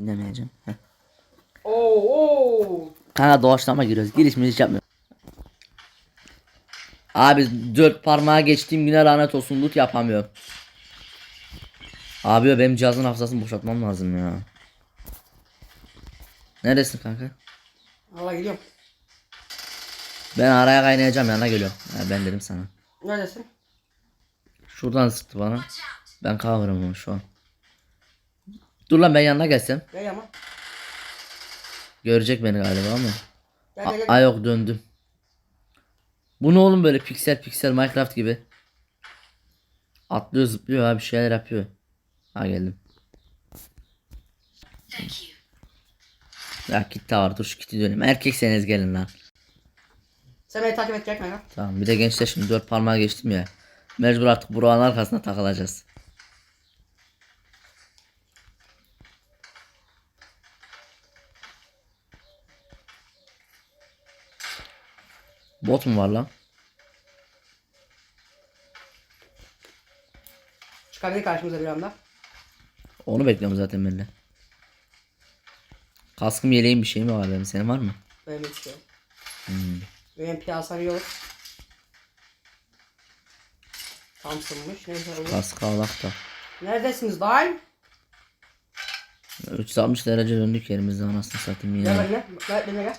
Dinlemeyeceğim. Heh. Oo oo. Kanka doğaçlama giriyoruz. Giriş mi hiç yapmıyorum. Abi dört parmağa geçtiğim güne lanet olsun loot yapamıyorum. Abi benim cihazın hafızasını boşaltmam lazım ya. Neredesin kanka? Valla gidiyorum. Ben araya kaynayacağım yanına geliyorum. Ha, ben dedim sana. Neredesin? Şuradan sıktı bana. Ben cover'ım şu an. Dur lan ben yanına gelsem. Gel ama. Görecek beni galiba ama. Gel A- gel yok döndüm. Bu ne oğlum böyle piksel piksel Minecraft gibi. Atlıyor zıplıyor abi bir şeyler yapıyor. Ha geldim. Ya kit de var dur şu kiti döneyim. Erkekseniz gelin lan. Sen beni takip edecek kanka. Tamam bir de gençler şimdi dört parmağa geçtim ya. Mecbur artık Burak'ın arkasına takılacağız. Bot mu var lan? Çıkabilir karşımıza bir anda. Onu bekliyorum zaten ben de. Kaskım yeleğim bir şey mi var benim? Senin var mı? Benim hiç yok. Hmm. Benim piyasam yok. Thompson'mış. Neyse oğlum. Kask alak da. Neredesiniz lan? 360 derece döndük yerimizde anasını satayım Gel yine. benimle. Gel benimle gel.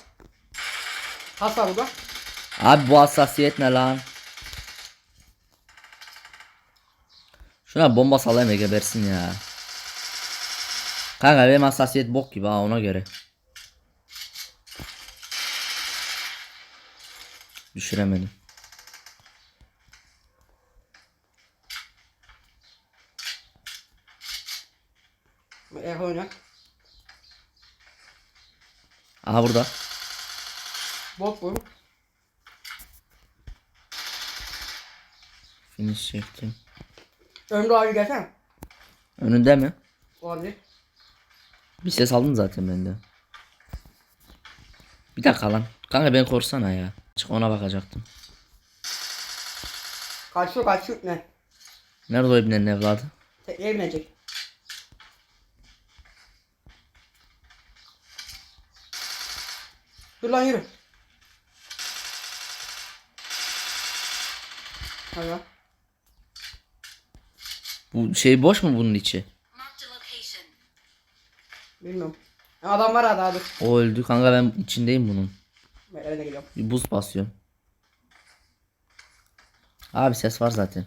Kas var burada. Abi bu hassasiyet ne lan? Şuna bomba salayım gebersin ya. Kanka benim hassasiyet bok gibi ha ona göre. Düşüremedim. E oyna. Aha burada. Bot bu. Finish çektim. Ömrü abi gelsene. Önünde mi? Olabilir. Bir ses aldın zaten bende. Bir dakika lan. Kanka beni korsana ya. Çık ona bakacaktım. Kaçıyor kaçıyor ne? Nerede o ibnenin evladı? Tekneye binecek. Dur lan yürü. Hadi. Bu şey boş mu bunun içi? Bilmiyorum. Adam var hadi hadi. O öldü kanka ben içindeyim bunun. Ben eve de geliyorum. Bir buz basıyorum. Abi ses var zaten.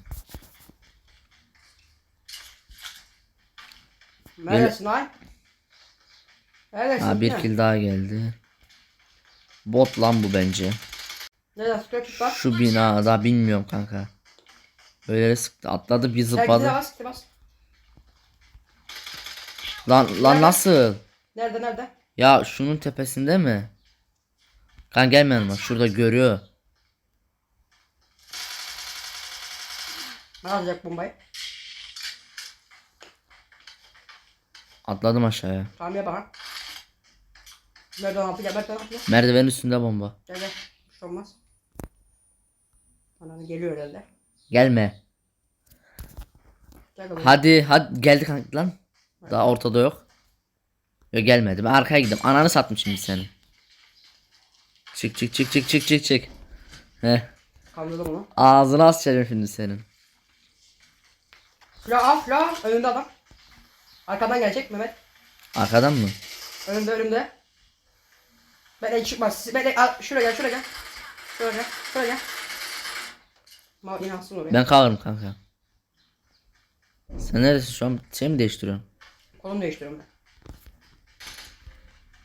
Neredesin lan? Neredesin? Ha bir Ne? kill daha geldi. Bot lan bu bence. Nereden sıkıyor bak. Şu binada bilmiyorum kanka. Böyle sıktı atladı bir zıpladı. gide bas. Lan lan nasıl? Nerede nerede? Ya şunun tepesinde mi? Kan gelme yanıma şurada görüyor. Ne alacak bombayı? Atladım aşağıya. Tamam ya bana. Merdiven altı gel merdiven gel. Merdivenin üstünde bomba. Gel gel. Bir şey olmaz. Bana geliyor herhalde. Gelme. Gel. Hadi hadi geldi kanka lan. Daha ortada yok. Yok gelmedi. Ben arkaya gidiyorum. Ananı satmış şimdi senin. Çık çık çık çık çık çık çık. Heh. Kaldırdım onu. Ağzına asacağım şimdi senin. Al silah al. Önünde adam. Arkadan gelecek Mehmet. Arkadan mı? Önümde önümde. Ben çıkmaz. Siz ben al şuraya gel şuraya gel. Şuraya gel. Şuraya gel. Ma inansın oraya. Ben kalırım kanka. Sen neredesin şu an? Şey mi değiştiriyorsun? Konum değiştiriyorum ben.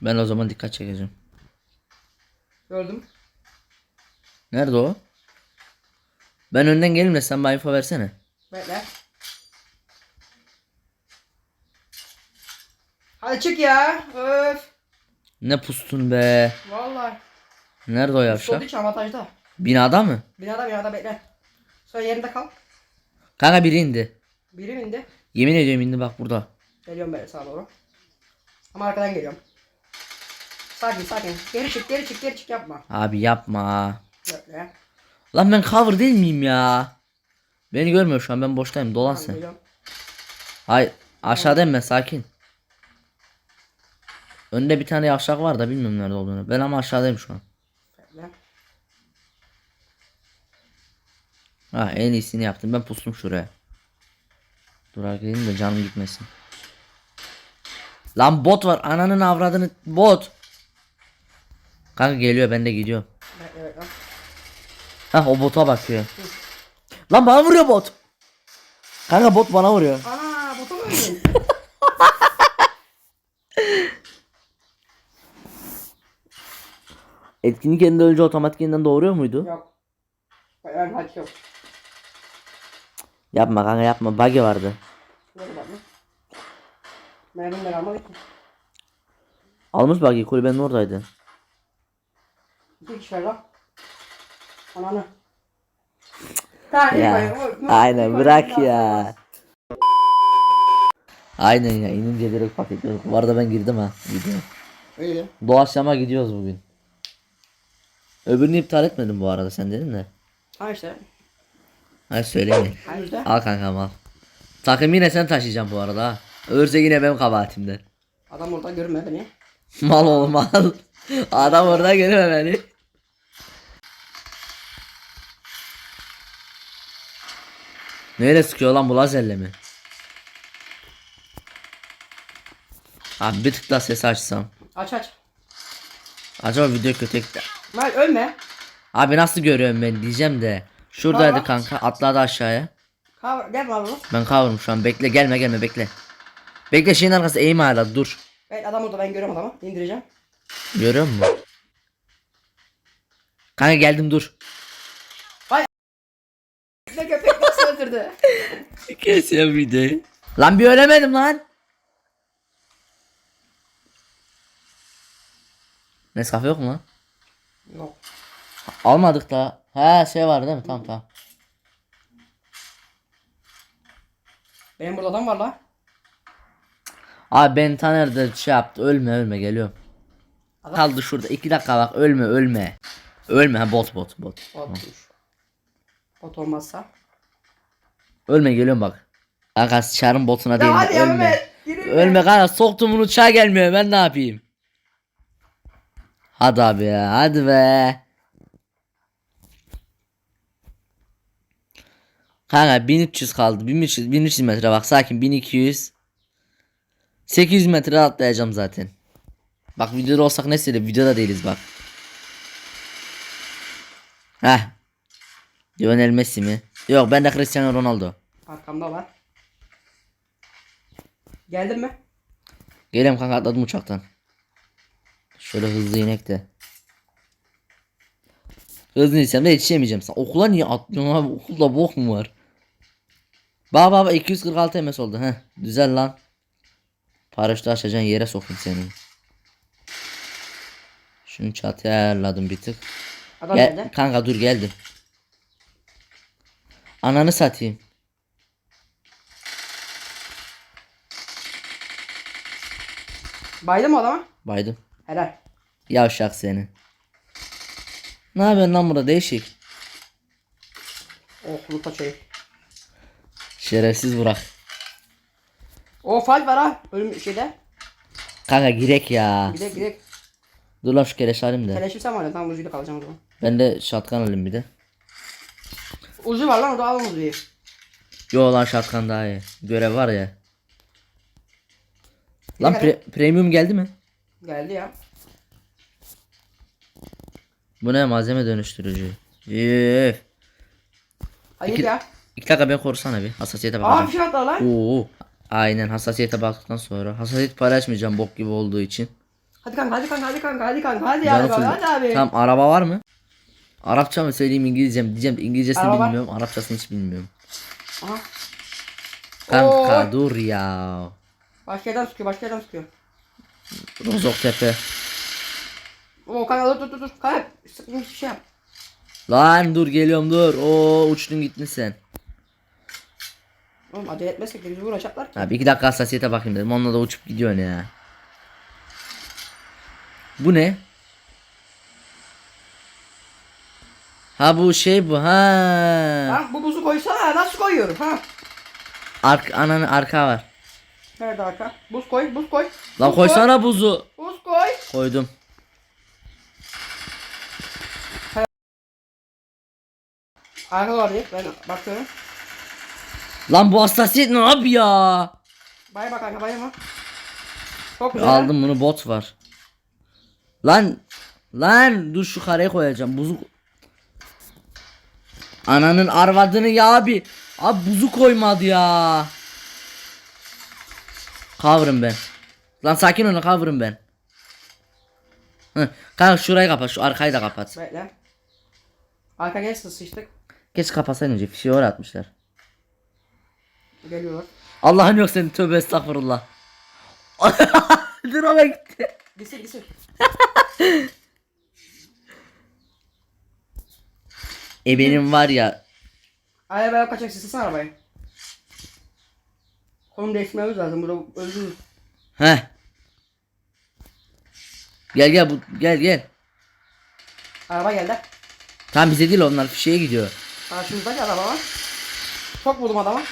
Ben o zaman dikkat çekeceğim. Gördüm. Nerede o? Ben önden geleyim de sen bana info versene. Bekle. Hadi çık ya. Öf. Ne pustun be. Vallahi. Nerede o yavşak? için avantajda. Binada mı? Binada binada bekle. Sonra yerinde kal. Kanka biri indi. Biri mi indi? Yemin ediyorum indi bak burada. Geliyorum böyle sağa doğru. Ama arkadan geliyorum. Sakin sakin. Geri çık geri çık geri çık yapma. Abi yapma. Bekle. Lan ben cover değil miyim ya? Beni görmüyor şu an ben boştayım dolan Tamam, sen. geliyorum. Hayır aşağıdayım ben sakin. Önde bir tane yavşak var da bilmiyorum nerede olduğunu. Ben ama aşağıdayım şu an. Ha en iyisini yaptım. Ben pustum şuraya. Dur gelin de canım gitmesin. Lan bot var. Ananın avradını bot. Kanka geliyor ben de gidiyorum. Bekle bekle. Hah o bota bakıyor. Lan bana vuruyor bot. Kanka bot bana vuruyor. Ana botu mu öldün? Etkinlik elinde önce otomatik yeniden doğuruyor muydu? yok. Ben haç yok. Yapma kanka yapma. Buggy vardı. Kalmadı ki. Almış buggy kulübenin oradaydı. İki kişi var lan. Ananı. İyi Ya, o- o- aynen bırak biraz ya. Aynen ya inince direkt paketliyoruz. Bu arada ben girdim ha video. İyi. Doğaçlama gidiyoruz bugün. Öbürünü iptal etmedim bu arada sen dedin de. Ha işte. Hadi söylemeyin. Ha işte. Al kankam al. Takım yine sen taşıyacaksın bu arada ha. Ölürse yine benim kabahatimde. Adam orada görme beni. Mal oğlum mal. Adam orada görme beni. Neyle sıkıyor lan bu lazerle mi? Abi bir tık daha sesi açsam. Aç aç. Acaba video kötü. Lan ölme. Abi nasıl görüyorum ben diyeceğim de. Şuradaydı Tamam. kanka atladı aşağıya. Kavur, gel abi. Ben kavurum şu an bekle gelme gelme bekle. Bekle şeyin arkası eğim hala dur. Evet adam orada ben görüyorum adamı. İndireceğim. Görüyor musun? Kanka geldim dur. Ne köpek nasıl öldürdü? Kesiyorum videoyu. Lan bir ölemedim lan. Nescafe yok mu lan? Yok. Almadık da. Ha şey var değil mi? Tamam tamam. Benim burada adam var la. Abi ben Taner de şey yaptı. Ölme ölme geliyorum. Adam- Kaldı şurada. iki dakika bak ölme ölme. Ölme ha bot bot bot. Bot. Bot olmazsa. Ölme geliyorum bak. Kanka çarın botuna değil hadi ölme. Mehmet. Yürü Ölme kanka soktum uçağa gelmiyor ben ne yapayım? Hadi abi ya hadi be. Kanka 1300 kaldı 1300, 1300 metre bak sakin 1200 800 metre atlayacağım zaten. Bak videoda olsak ne söyle videoda değiliz bak. Heh. Lionel Messi mi? Yok ben de Cristiano Ronaldo. Arkamda var. Geldin mi? Gelem kanka atladım uçaktan. Şöyle hızlı inek de. Hızlı insem de yetişemeyeceğim sana. Okula niye atlıyorsun abi? Okulda bok mu var? Baba baba 246 ms oldu. Heh, güzel lan. Paraşütü açacaksın yere sokayım seni. Şunu çatıya ayarladım bir tık. Adam Gel, geldi. kanka dur geldim. Ananı satayım. Baydı mı adama? Baydım. Helal. Yavşak seni. Ne yapıyorsun lan burada değişik. Oh loot açayım. Şerefsiz Burak. O fal var ha. Ölüm şeyde. Kanka girek ya. Bir de Dur lan şu keleş alayım da. teleşim sen var ya. Tam uzuyla kalacağım o zaman. Ben de şatkan alayım bir de. Uzu var lan orada alın uzuyu. Yo lan şatkan daha iyi. Görev var ya. Lan pre- premium geldi mi? Geldi ya. Bu ne malzeme dönüştürücü. Üf. Hayır İki- ya. İki dakika beni korusana bir. Hassasiyete bakacağım. şey attı lan. Oo. Aynen hassasiyete baktıktan sonra. Hassasiyet paylaşmayacağım bok gibi olduğu için. Hadi kanka hadi kanka hadi kanka hadi kanka hadi Canı abi full- hadi abi. Tamam araba var mı? Arapça mı söyleyeyim İngilizce mi diyeceğim. İngilizcesini Araba var. bilmiyorum. Arapçasını hiç bilmiyorum. Aha. Kanka Oo. dur ya. Başka yerden sıkıyor başka yerden sıkıyor. Rozok tepe. Oo kanka dur dur dur dur. Kanka sıkmış bir şey yap. Lan dur geliyorum dur. Oo uçtun gittin sen. Oğlum acele etmezsek de bizi vuracaklar ki. Abi iki dakika hassasiyete bakayım dedim. Onunla da uçup gidiyorsun ya. Bu ne? Ha bu şey bu ha. Lan bu buzu koysana nasıl koyuyorum ha? Ark ananı arka var. Nerede arka? Buz koy buz koy. Lan Buz koy, koysana buzu. Buz Koydum. Arka var diye ben bakıyorum. Lan bu hassasiyet ne abi ya? Baya bak arka baya bak. Çok güzel. Aldım bunu bot var. Lan lan dur şu kareye koyacağım. Buzu Ananın arvadını ya abi. Abi buzu koymadı ya. Cover'ım ben. Lan sakin olun cover'ım ben. Hı, kanka şurayı kapat şu arkayı da kapat. Bekle. Arka gel sıçtık. Geç kapatsan önce fişeği oraya atmışlar. Geliyorlar. Allah'ın yok senin tövbe estağfurullah. Dur ama gitti. Gitsin gitsin. E benim var ya Arabaya kaçak sesini arabayı. Konum değiştirmemiz lazım burada öldürürüz. Heh. Gel gel bu gel gel. Araba geldi. Tamam bize değil onlar fişeye gidiyor. Karşımızdaki araba var. Çok vurdum adama.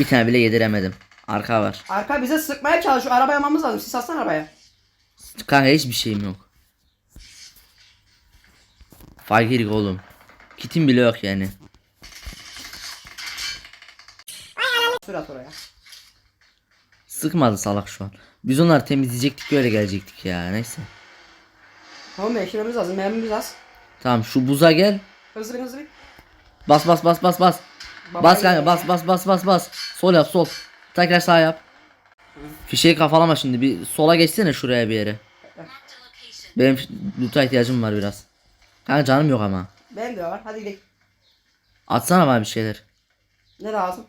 Bir tane bile yediremedim. Arka var. Arka bize sıkmaya çalışıyor. Arabaya almamız lazım. Siz atsana arabaya. Kanka hiçbir şeyim yok. Fakirik oğlum. Kitim bile yok yani. Sür at oraya. Sıkmadı salak şu an. Biz onları temizleyecektik öyle gelecektik ya neyse. Tamam değiştirmemiz lazım. Mermimiz az. Tamam şu buza gel. Hızlı bin hızlı bin. Bas bas bas bas bas. Bas kanka bas bas bas bas bas. Sol yap sol. Tekrar sağ yap. Fişeği kafalama şimdi bir sola geçsene şuraya bir yere. Benim loot'a ihtiyacım var biraz. Kanka canım yok ama. Benim de var. Hadi gidelim. Atsana bana bir şeyler. Ne lazım?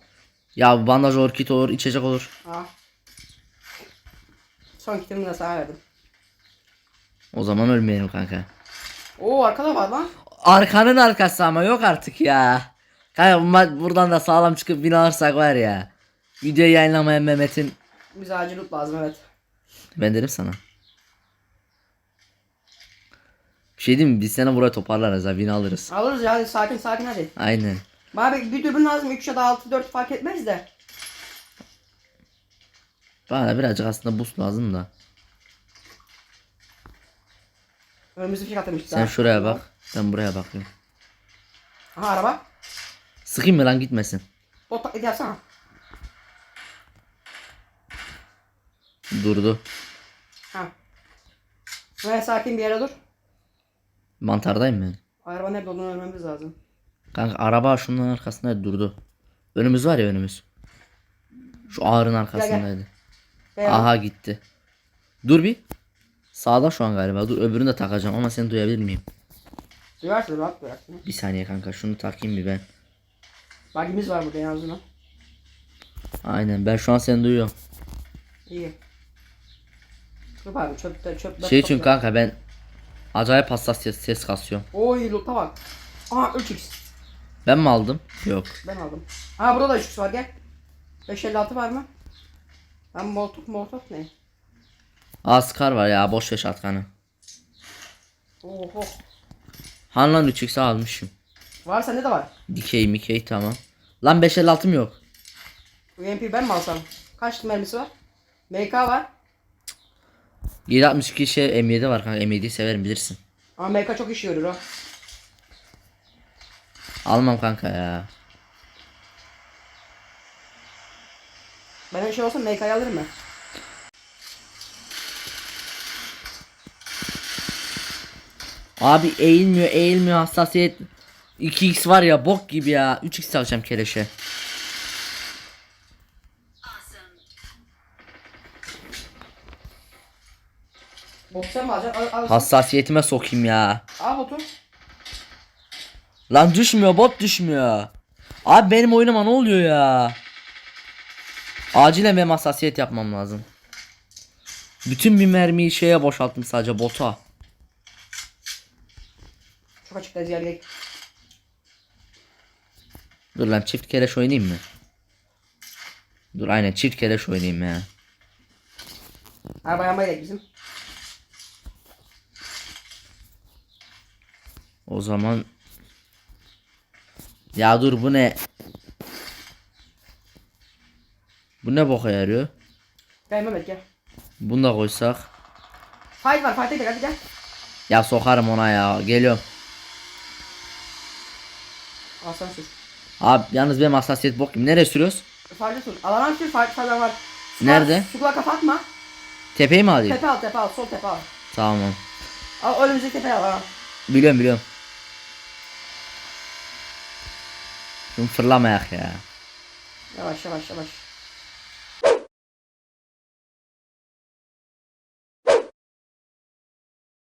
Ya bandaj olur, kit olur, içecek olur. Aa. Son kitimi de sana verdim. O zaman ölmeyelim kanka. Oo arkada var lan. Arkanın arkası ama yok artık ya. Kanka ma- buradan da sağlam çıkıp bin alırsak var ya. Videoyu yayınlamaya Mehmet'in Bize acil loot lazım evet. ben derim sana. Bir şey diyeyim mi? Biz seni buraya toparlarız ha bin alırız. Alırız ya sakin sakin hadi. Aynen. Bana bir, dürbün lazım 3 ya da 6 4 fark etmez de. Bana birazcık aslında boost lazım da. Önümüzü fişek atmıştık Sen şuraya bak. Ben buraya bakıyorum. Aha araba. Sıkayım mı lan gitmesin. Bot taklidi yapsana. Durdu. Ha. Böyle sakin bir yere dur. Mantardayım ben. Araba nerede olduğunu öğrenmemiz lazım. Kanka araba şunun arkasında durdu. Önümüz var ya önümüz. Şu ağrın arkasındaydı. Beyaz. Aha gitti. Dur bir. Sağda şu an galiba. Dur öbürünü de takacağım ama seni duyabilir miyim? Duyarsın rahat duyarsın. Bir saniye kanka şunu takayım bir ben. Bagimiz var burada en azından. Aynen ben şu an seni duyuyorum. İyi. Dur abi çöpte çöpte. Şey için kanka ben acayip hassas ses, ses kasıyorum. Oy loot'a bak. Aha 3x. Ben mi aldım? Yok. Ben aldım. Ha burada da 3x var gel. 556 var mı? Ben molotof molotof ne? Aa Scar var ya boş ver şatkanı. Oho. Han lan 3x'i almışım. Var sende de var. Dikey mikey tamam. Lan 556'm yok. UMP ben mi alsam? Kaç mermisi var? MK var. 762 şey M7 var kanka M7'yi severim bilirsin. Ama MK çok iş görür o. Almam kanka ya. Ben öyle şey olsa MK'yı alırım ben. Abi eğilmiyor eğilmiyor hassasiyet. 2x var ya bok gibi ya. 3x alacağım keleşe. Bot sen mi alacaksın? Al, al, Hassasiyetime sokayım ya. al botu. Lan düşmüyor bot düşmüyor. Abi benim oyunuma ne oluyor ya? Acilen benim hassasiyet yapmam lazım. Bütün bir mermiyi şeye boşalttım sadece bota. Çok açık yer gerek. Dur lan çift keleş oynayayım mı? Dur aynen çift keleş oynayayım ya. Araba yanmaya gerek bizim. O zaman Ya dur bu ne? Bu ne boka yarıyor? Gel Mehmet gel. Bunu da koysak. Fight var fight'a gidelim hadi gel. Ya sokarım ona ya. Geliyorum. Aslan sür. Abi yalnız benim hassasiyet bok gibi. Nereye sürüyoruz? Fight'a sür. Alana sür falan var. Su- Nerede? Su kulağa kafa atma. Tepeyi mi alayım? Tepe al tepe al sol tepe al. Tamam. Al önümüzdeki tepe al. al. Biliyorum biliyorum. Şunu fırlamayak ya. Yavaş yavaş yavaş.